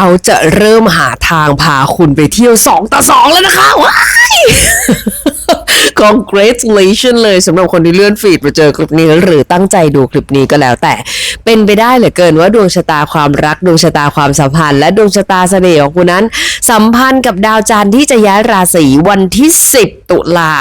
เขาจะเริ่มหาทางพาคุณไปเที่ยวสองต่อสองแล้วนะคะว้าย congratulation เลยสำหรับคนที่เลื่อนฟีดมาเจอคลิปนี้หรือตั้งใจดูคลิปนี้ก็แล้วแต่เป็นไปได้เหลือเกินว่าดวงชะตาความรักดวงชะตาความสัมพันธ์ และดวงชะตาเสน่ห์ของคุณนั้น สัมพันธ์กับดาวจันทร์ที่จะย้ายราศีวันที่ 10 ตุลา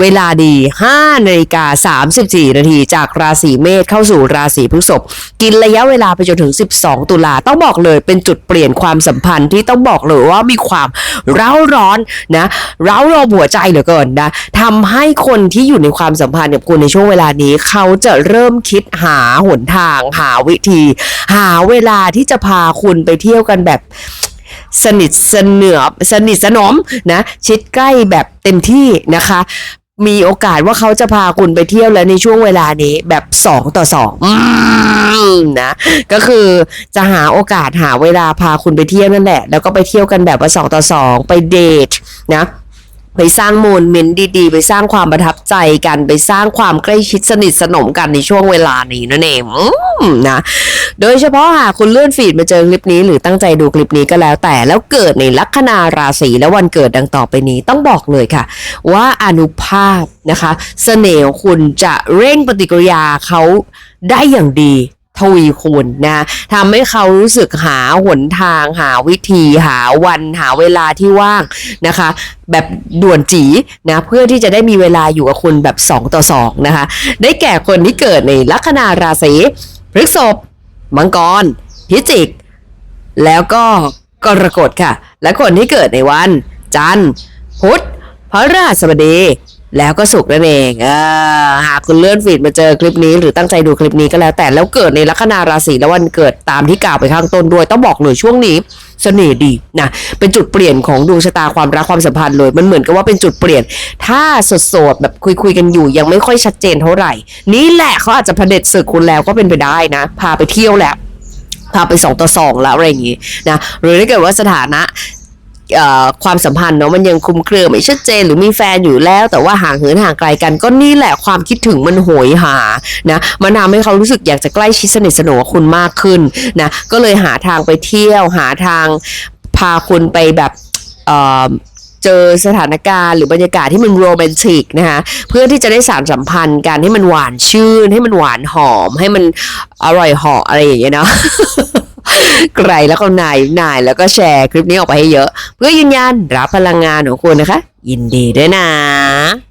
เวลาดี5นาฬิกา34 นาทีจากราศีเมษเข้าสู่ราศีพฤษภกินระยะเวลาไปจนถึง 12 ตุลาต้องบอกเลยเป็นจุดเปลี่ยนความสัมพันธ์ที่ต้องบอกเลยว่ามีความเร้าร้อนนะเร้าร้อนหัวใจเหลือเกินนะทำให้คนที่อยู่ในความสัมพันธ์กับคุณในช่วงเวลานี้ เขาจะเริ่มคิดหาหนทาง หาวิธี หาเวลาที่จะพาคุณไปเที่ยวกันแบบสนิทสนอสนิทสนมนะชิดใกล้แบบเต็มที่นะคะ มีโอกาสว่าเขาจะพาคุณไปเที่ยวแล้วในช่วงเวลานี้แบบสองต่อสองนะก็คือจะหาโอกาสหาเวลาพาคุณไปเที่ยวนั่นแหละ แล้วก็ไปเที่ยวกันแบบว่าสองต่อสองไปเดทนะ ไปสร้างโมเมนต์ดีๆ ไปสร้างความประทับใจกันไปสร้างความใกล้ชิดสนิทสนมกันในช่วงเวลานี้นั่นเองนะโดยเฉพาะหากคุณเลื่อนฟีดมาเจอคลิปนี้ หรือตั้งใจดูคลิปนี้ก็แล้วแต่แล้วเกิดในลัคนาราศีและวันเกิดดังต่อไปนี้ต้องบอกเลยค่ะ ว่าอนุภาพนะคะ เสน่ห์คุณจะเร่งปฏิกิริยาเขาได้อย่างดี ทวีคูณนะทำให้เขารู้สึกหาหนทางหาวิธีหาวันหาเวลาที่ว่างนะคะ แบบด่วนจีนะเพื่อที่จะได้มีเวลาอยู่กับคุณแบบ 2 ต่อ 2 นะคะ ได้แก่คนที่เกิดในลัคนาราศีพฤษภมังกร พิจิก แล้วก็กรกฎค่ะ และคนที่เกิดในวัน จันทร์พุธพระราชบดี แล้วก็ศุกนั่นเองเออหากคุณเลื่อนฟีดมาเจอคลิปนี้ หรือตั้งใจดูคลิปนี้ก็แล้วแต่แล้วเกิดในลัคนาราศีและวันเกิดตามที่กล่าวไปข้างต้นด้วย ต้องบอกเลยช่วงนี้เสน่ห์ดีนะเป็นจุดเปลี่ยนของดวงชะตาความรักความสัมพันธ์เลย มันเหมือนกับว่าเป็นจุดเปลี่ยน ถ้าโสดๆแบบคุยคุยๆกันอยู่ยังไม่ค่อยชัดเจนเท่าไหร่ นี่แหละเขาอาจจะเผด็จศึกคุณแล้วก็เป็นไปได้นะ พาไปเที่ยวแหล้วพาไปสองต่อสองแล้วอะไรอย่างงี้นะหรือถ้าเกิดว่าสถานะ ความสัมพันธ์เนาะมันยังคลุมเครือไม่ชัดเจนหรือมีแฟนอยู่แล้ว แต่ว่าห่างเหินห่างไกลกัน ก็นี่แหละความคิดถึงมันโหยหานะมันทำให้เขารู้สึกอยากจะใกล้ชิดสนิทสนมกับคุณมากขึ้นนะก็เลยหาทางไปเที่ยว หาทางพาคุณไปแบบเจอสถานการณ์หรือบรรยากาศที่มันโรแมนติกนะคะเพื่อที่จะได้สานสัมพันธ์กันให้มันหวานชื่น ให้มันหวานหอม ให้มันอร่อยหาะอะไรอย่างเงี้ยเนาะ ไกลแล้วก็นายนายแล้วก็แชร์คลิปนี้ออกไปให้เยอะ เพื่อยืนยันรับพลังงานของคุณนะคะ ยินดีด้วยนะ